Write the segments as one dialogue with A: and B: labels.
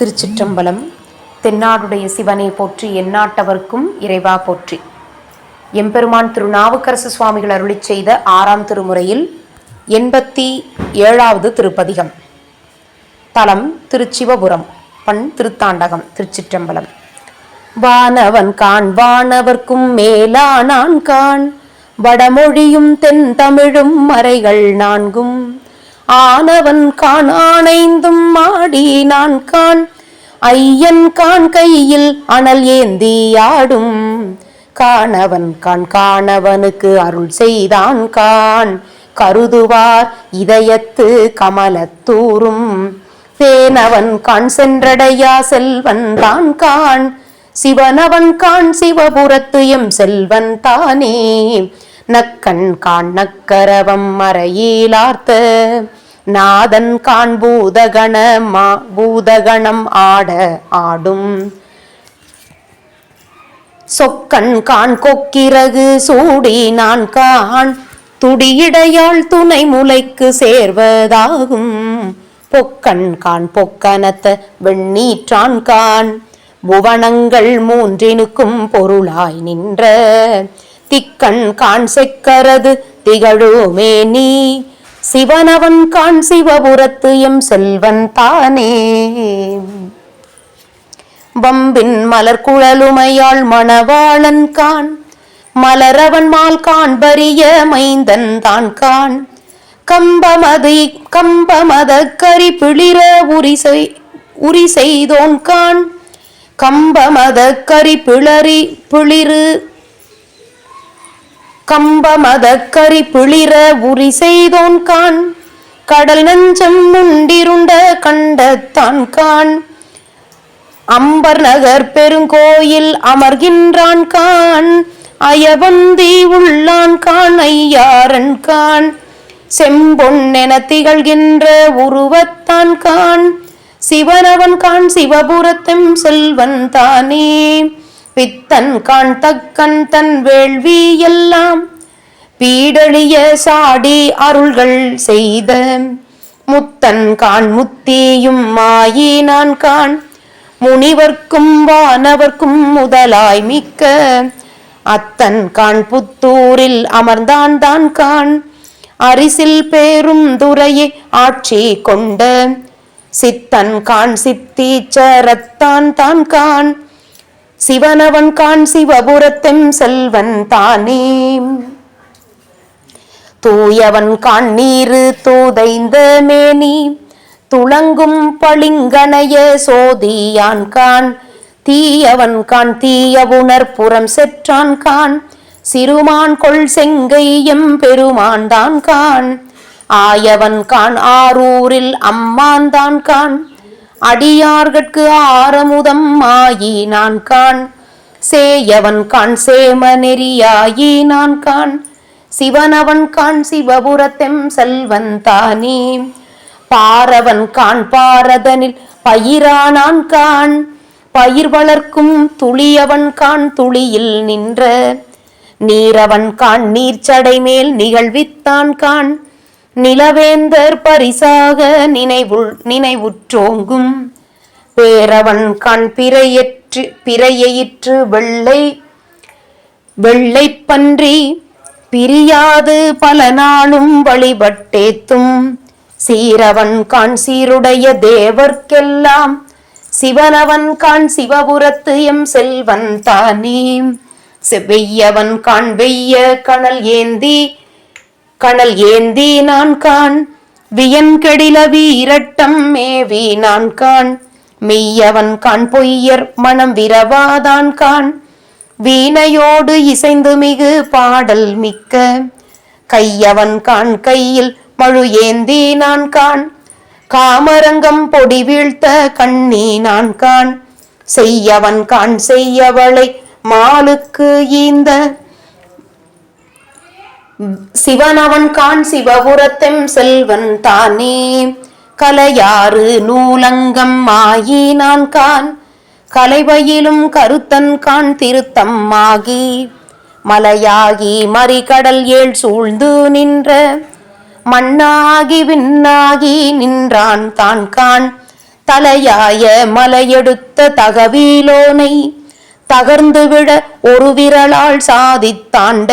A: திருச்சிற்றம்பலம் தென்னாடுடைய சிவனை போற்றி எந்நாட்டவர்க்கும் இறைவா போற்றி. எம்பெருமான் திருநாவுக்கரசு சுவாமிகள் அருளி செய்த ஆறாம் திருமுறையில் எண்பத்தி ஏழாவது திருப்பதிகம். தலம் திருச்சிவபுரம் பண் திருத்தாண்டகம் திருச்சிற்றம்பலம். வானவன் கான் வானவர்க்கும் மேலானான் கான் வடமொழியும் தென் தமிழும் மறைகள் நான்கும். ஆனவன் கான் ஆனைந்தும் மாடி நான் கான். ஐயன் கான் கையில் அனல் ஏந்தி ஆடும். காணவன் காண் காணவனுக்கு அருள் செய்தான் கான். கருதுவார் இதயத்து கமலத்தூரும் தேனவன் கான் சென்றடையா செல்வன் தான் கான். சிவனவன் கான் சிவபுரத்து எம் செல்வன் தானே. நக்கண் காண் நக்கரவம் மறையீலார்த்த. நாதன் காண் பூதகணமா பூதகணம் ஆட ஆடும். சொக்கன் கான் கொக்கிரகு சூடி நான் காண். துடியிடையாள் துணை முலைக்கு சேர்வதாகும். பொக்கண் கான் பொக்கனத்த வெண்ணீற்றான் கான் புவனங்கள் மூன்றினுக்கும் பொருளாய் நின்ற. திக்கண் காண் செக்கரது திகழுமே நீ. சிவனவன் காண் சிவபுரத்து எம் செல்வன் தானே. வம்பின் மலர் குழலுமையாள் மணவாளன் கான் மலரவன் மால் காண்பரிய மைந்தன் தான் கான் கம்பமதி கம்பமத கரி பிளிர உரிசை உரி செய்தோன் கான் கம்பமத கரி பிளறி பிளிறு கம்பமத கரி பிளிர உரி செய்தோன் கான். கடல் நஞ்சம் உண்டிருண்ட கண்டத்தான் கான். அம்பர் நகர் பெருங்கோயில் அமர்கின்றான் கான். அயவந்தி உள்ளான் கான் ஐயாரன் கான். செம்பொன்னென திகழ்கின்ற உருவத்தான் கான். சிவனவன் கான் சிவபுரத்தும் செல்வன் தானே. பித்தன் கான் தக்கன் தன் வேள்வி எல்லாம். பீடழிய சாடி அருள்கள் செய்த முத்தன் கான் முத்தியும் மாயினான் கான் முனிவர்க்கும் வானவர்க்கும் முதலாய் மிக்க அத்தன் கான் புத்தூரில் அமர்ந்தான் தான் கான் அரிசில் பேரும் துறையை ஆட்சி கொண்ட சித்தன் கான் சித்தீச்சரத்தான் தான் கான் சிவனவன் கான் சிவபுரத்தெம் செல்வன் தானே. தூயவன் கான் நீரு தூதைந்த மேனி துளங்கும் பளிங்கணைய சோதியான் கான். தீயவன் கான் தீய புறம் செற்றான் கான். சிறுமான் கொள் செங்கையம் பெருமான் தான் கான். ஆயவன் கான் ஆரூரில் அம்மான் தான் கான். அடியார்கட்கு ஆரமுதம் ஆயி நான் கான் சேயவன் கான் சேம நெறியாயி நான் கான் சிவனவன் கான் சிவபுரத்தெம் செல்வன் தானே. பாரவன் கான் பாரதனில் பயிரானான் கான் பயிர் வளர்க்கும் துளியவன் கான் துளியில் நின்ற. நீரவன் கான் நீர்ச்சடை மேல் நிகழ்வித்தான் கான் நிலவேந்தர் பரிசாக நினைவுள் நினைவுற்றோங்கும். பேரவன் கண் பிறையற்று பிறையிற்று வெள்ளை வெள்ளை பன்றி பிரியாது பல நாளும் வழிபட்டேத்தும். சீரவன் கான் சீருடைய தேவர்க்கெல்லாம் சிவனவன் கான் சிவபுரத்து எம் செல்வன் தானே. செவ்வையவன் கான் வெய்ய கணல் ஏந்தி கணல் ஏந்தி நான் கான் வியன் கெடில வீரட்டம் மேவி நான் கான் மெய்யவன் கான் பொய்யர் மனம் விரவாதான் கான் வீணையோடு இசைந்து மிகு பாடல் மிக்க. கையவன் கான் கையில் மழு ஏந்தி நான் கான் காமரங்கம் பொடி வீழ்த்த கண்ணி நான் கான் செய்யவன் கான் செய்யவளை மாலுக்கு ஈந்த. சிவனவன் கான் சிவபுரத்தெம் செல்வன் தானே. கலையாறு நூலங்கம் மாயினான் கான் கலைவயிலும் கருத்தன் கான் திருத்தம் ஆகி மலையாகி மறிகடல் ஏழ் சூழ்ந்து நின்ற. மண்ணாகி விண்ணாகி நின்றான் தான் கான் தலையாய மலையெடுத்த தகவீலோனை. தகர்ந்துவிட ஒரு விரலால் சாதித்தாண்ட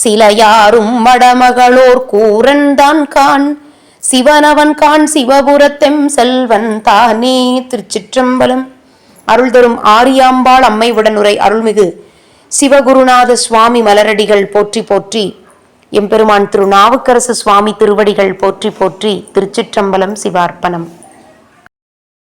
A: சில யாரும் மடமகளோர் கூரன்தான் கான் சிவனவன் கான் சிவபுரத்தெம் செல்வன் தானே திருச்சிற்றம்பலம். அருள் தரும் ஆரியாம்பாள் அம்மை உடனுரை அருள்மிகு சிவகுருநாத சுவாமி மலரடிகள் போற்றி போற்றி. எம்பெருமான் திரு நாவுக்கரசு சுவாமி திருவடிகள் போற்றி போற்றி திருச்சிற்றம்பலம் சிவார்ப்பணம்.